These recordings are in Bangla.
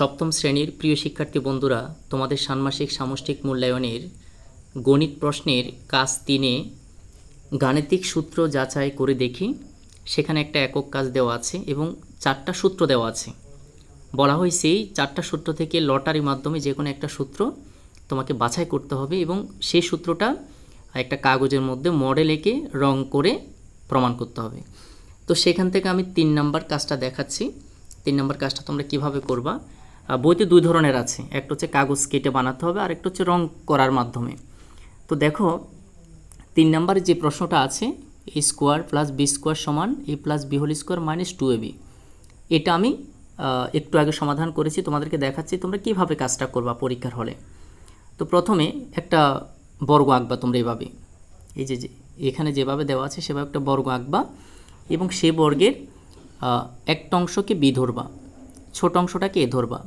সপ্তম শ্রেণির প্রিয় শিক্ষার্থী বন্ধুরা, তোমাদের ষান্মাসিক সামষ্টিক মূল্যায়নের গণিত প্রশ্নের কাজ তিনে গাণিতিক সূত্র যাচাই করে দেখি। সেখানে একটা একক কাজ দেওয়া আছে এবং চারটা সূত্র দেওয়া আছে। বলা হয়েছে এই চারটা সূত্র থেকে লটারির মাধ্যমে যে কোনো একটা সূত্র তোমাকে বাছাই করতে হবে এবং সেই সূত্রটা একটা কাগজের মধ্যে মডেল এঁকে রং করে প্রমাণ করতে হবে। তো সেখান থেকে আমি তিন নাম্বার কাজটা দেখাচ্ছি। তিন নম্বর কাজটা তোমরা কীভাবে করবা? বইতে দুই ধরনের আছে। একটা হচ্ছে কাগজ কেটে বানাতে হবে আর একটা হচ্ছে রং করার মাধ্যমে। তো দেখো, তিন নাম্বারে যে প্রশ্নটা আছে a square plus b square সমান a plus b whole square minus two a b এটা আমি একটু আগে সমাধান করেছি, তোমাদেরকে দেখাচ্ছি, তোমরা কীভাবে কাজটা করবা পরীক্ষার হলে। তো প্রথমে একটা বর্গ আঁকবা তোমরা এভাবে। এই যে এখানে যেভাবে দেওয়া আছে, সেভাবে একটা বর্গ আঁকবা এবং সে বর্গের একটা অংশকে বি ধরবা, ছোট অংশটাকে এ ধরবা।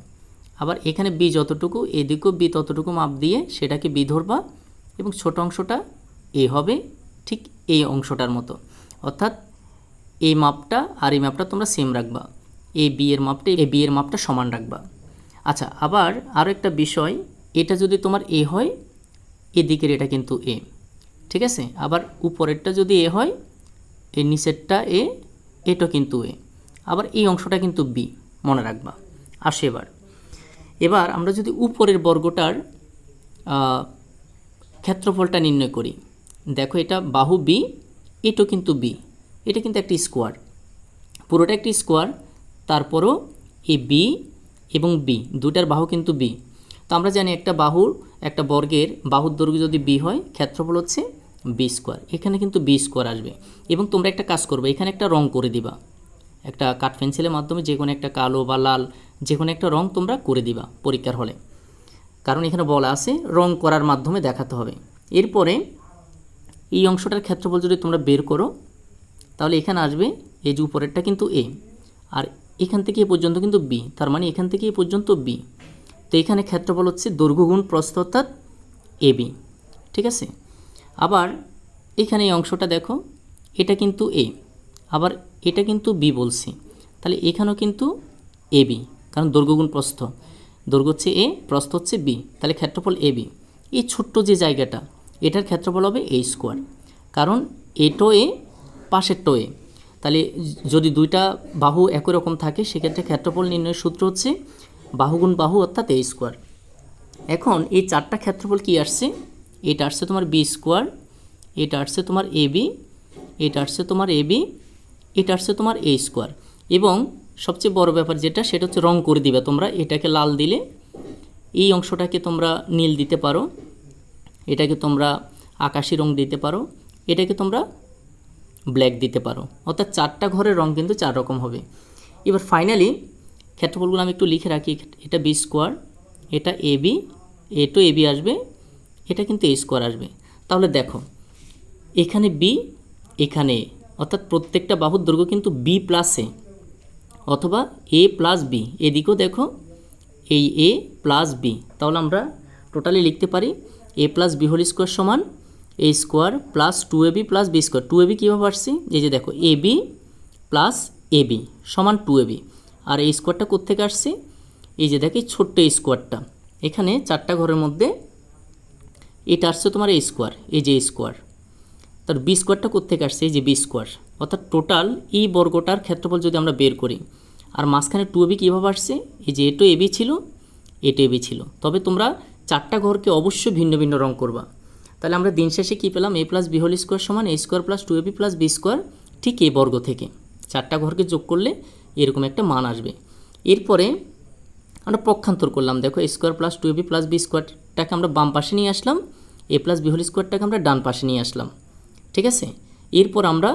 আবার এখানে বি যতটুকু, এদিকেও বি ততটুকু মাপ দিয়ে সেটাকে বি ধরবা এবং ছোট অংশটা এ হবে ঠিক এই অংশটার মতো। অর্থাৎ এই মাপটা আর এই মাপটা তোমরা সেম রাখবা। এ বি এর মাপটা, এ বি এর মাপটা সমান রাখবা। আচ্ছা আবার আরও একটা বিষয়, এটা যদি তোমার এ হয়, এদিকের এটা কিন্তু এ। ঠিক আছে? আবার উপরেরটা যদি এ হয়, এর নিচেরটা এ, এটা কিন্তু এ। আবার এই অংশটা কিন্তু বি, মনে রাখবা। আসে এবার। এবার আমরা যদি উপরের বর্গটার ক্ষেত্রফলটা নির্ণয় করি। দেখো এটা বাহু বি এটাও কিন্তু বি এটা কিন্তু একটি স্কোয়ার পুরোটা একটি স্কোয়ার তারপরও এ বি এবং বি দুটার বাহু কিন্তু বি তো আমরা জানি একটা বাহুর, একটা বর্গের বাহুর দৈর্ঘ্য যদি বি হয়, ক্ষেত্রফল হচ্ছে বি স্কোয়ার এখানে কিন্তু বি স্কোয়ার আসবে। এবং তোমরা একটা কাজ করবে, এখানে একটা রং করে দিবা। একটা কাঠ পেন্সিলের মাধ্যমে যে কোনো একটা কালো বা লাল যে কোনো একটা রং তোমরা করে দিবা পরীক্ষার হলে। কারণ এখানে বলা আছে, রং করার মাধ্যমে দেখাতে হবে। এরপরে এই অংশটার ক্ষেত্রফল যদি তোমরা বের করো, তাহলে এখানে আসবে এই যে উপরেরটা কিন্তু এ আর এখান থেকে এ পর্যন্ত কিন্তু বি তার মানে এখান থেকে এ পর্যন্ত বি তো এখানে ক্ষেত্রফল হচ্ছে দৈর্ঘ্যগুণ প্রস্থ অর্থাৎ এ বি ঠিক আছে? আবার এখানে এই অংশটা দেখো, এটা কিন্তু এ আবার এটা কিন্তু বি বলছি। তাহলে এখানেও কিন্তু এ বি কারণ দৈর্ঘ্য গুণ প্রস্থ। দৈর্ঘ্য হচ্ছে এ, প্রস্থ হচ্ছে বি। তাহলে ক্ষেত্রফল এ বি। এই ছোট্ট যে জায়গাটা, এটার ক্ষেত্রফল হবে এ স্কোয়ার। কারণ এটো এ, পাশেরটো এ। তাহলে যদি দুইটা বাহু একই রকম থাকে, সেক্ষেত্রে ক্ষেত্রফল নির্ণয়ের সূত্র হচ্ছে বাহু গুণ বাহু অর্থাৎ এ স্কোয়ার। এখন এই চারটা ক্ষেত্রফল কি আসছে? এটা আসছে তোমার বি স্কোয়ার, এটা আসছে তোমার এ বি, এটা আসছে তোমার এ বি, এটা আসছে তোমার এ স্কোয়ার। এবং সবচেয়ে বড় ব্যাপার যেটা, সেটা হচ্ছে রং করে দিবে। তোমরা এটাকে লাল দিলে এই অংশটাকে তোমরা নীল দিতে পারো, এটাকে তোমরা আকাশি রং দিতে পারো, এটাকে তোমরা ব্ল্যাক দিতে পারো। অর্থাৎ চারটা ঘরের রং কিন্তু চার রকম হবে। এবার ফাইনালি ক্ষেত্রফলগুলো আমি একটু লিখে রাখি, এটা বি স্কোয়ার, এটা a b, a two a b আসবে, এটা কিন্তু এ স্কোয়ার আসবে। তাহলে দেখো, এখানে বি, এখানে অর্থাৎ প্রত্যেকটা বাহুর দৈর্ঘ্য কিন্তু বি প্লাস অথবা এ প্লাস বি এদিকেও দেখো, এই এ প্লাস বি তাহলে আমরা টোটালি লিখতে পারি a plus b whole square সমান a square plus two a b plus b square two a b কীভাবে আসছে? এই যে দেখো a b plus a b সমান টু এ বি আর এই স্কোয়ারটা কোত্থেকে আসছে? এই যে দেখো ছোট্ট এই স্কোয়ারটা এখানে চারটা ঘরের মধ্যে এটা আসছে তোমার এই স্কোয়ার এই যে স্কোয়ার তার বি স্কোয়ারটা কোত্থেকে আসছে? এই যে বি স্কোয়ার অর্থাৎ টোটাল এই বর্গটার ক্ষেত্রফল যদি আমরা বের করি, আর মাঝখানে টু এবি কীভাবে আসছে? এই যে এটো এবি ছিল এটো এবি ছিল। তবে তোমরা চারটা ঘরকে অবশ্যই ভিন্ন ভিন্ন রং করবা। তাহলে আমরা দিন শেষে কী পেলাম? A plus b whole square সমান a square plus two a b plus b square ঠিক এ বর্গ থেকে। চারটা ঘরকে যোগ করলে এরকম একটা মান আসবে। এরপরে আমরা পক্ষান্তর করলাম। দেখো a square plus two a b plus b স্কোয়ারটাকে আমরা বাম পাশে নিয়ে আসলাম। এ প্লাস বি হোল স্কোয়ারটাকে আমরা ডান পাশে নিয়ে আসলাম। ঠিক আছে? এরপর আমরা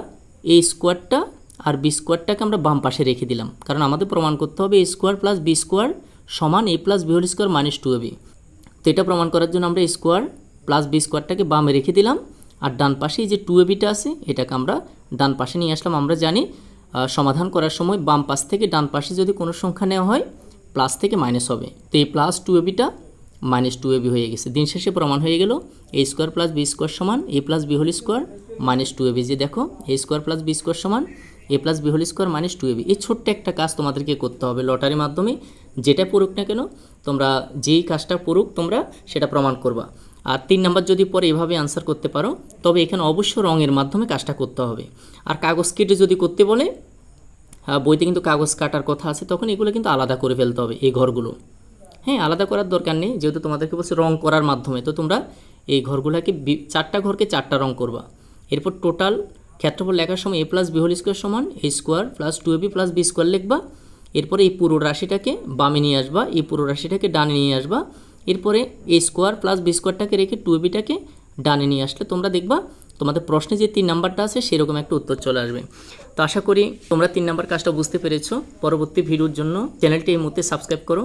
এই স্কোয়ারটা আর বি স্কোয়ারটাকে আমরা বাম পাশে রেখে দিলাম। কারণ আমাদের প্রমাণ করতে হবে a square plus b square সমান a plus b whole square minus two a b তো এটা প্রমাণ করার জন্য আমরা স্কোয়ার প্লাস বি স্কোয়ারটাকে বামে রেখে দিলাম। আর ডান পাশে যে টু এবিটা আছে, এটাকে আমরা ডান পাশে নিয়ে আসলাম। আমরা জানি সমাধান করার সময় বাম পাশ থেকে ডান পাশে যদি কোনো সংখ্যা নেওয়া হয় প্লাস থেকে মাইনাস হবে। তো এই প্লাস টু এবিটা মাইনাস টু এবি হয়ে গেছে। দিন শেষে প্রমাণ হয়ে গেল a square plus b square সমান a plus b whole square minus two a b যে দেখো a square plus b square সমান a plus b whole square minus two a b এই ছোট্ট একটা কাজ তোমাদেরকে করতে হবে লটারির মাধ্যমে, যেটা পড়ুক না কেন, তোমরা যেই কাজটা পড়ুক, তোমরা সেটা প্রমাণ করবা। আর তিন নাম্বার যদি পরে এভাবে আনসার করতে পারো, তবে এখানে অবশ্য রঙের মাধ্যমে কাজটা করতে হবে। আর কাগজ কেটে যদি করতে বলে বইতে কিন্তু কাগজ কাটার কথা আছে, তখন এগুলো কিন্তু আলাদা করে ফেলতে হবে এই ঘরগুলো। হ্যাঁ আলাদা করার দরকার নেই, যেহেতু তোমাদেরকে বলছে রং করার মাধ্যমে। তো তোমরা এই ঘরগুলোকে চারটা ঘরকে চারটা রং করবা। এরপর টোটাল ক্ষেত্রফল লেখার সময় a plus b whole square সমান a square plus two a b plus b square লিখবা। এরপরে এই পুরো রাশিটাকে বামে নিয়ে আসবা, এই পুরো রাশিটাকে ডানে নিয়ে আসবা। এরপরে এ স্কোয়ার প্লাস বি স্কোয়ারটাকে রেখে টু এ বিটাকে ডানে নিয়ে আসলে তোমরা দেখবা, তোমাদের প্রশ্নে যে তিন নাম্বারটা আছে সেরকম একটা উত্তর চলে আসবে। তো আশা করি তোমরা তিন নাম্বার কাজটা বুঝতে পেরেছ। পরবর্তী ভিডিওর জন্য চ্যানেলটি এই মুহূর্তে সাবস্ক্রাইব করো।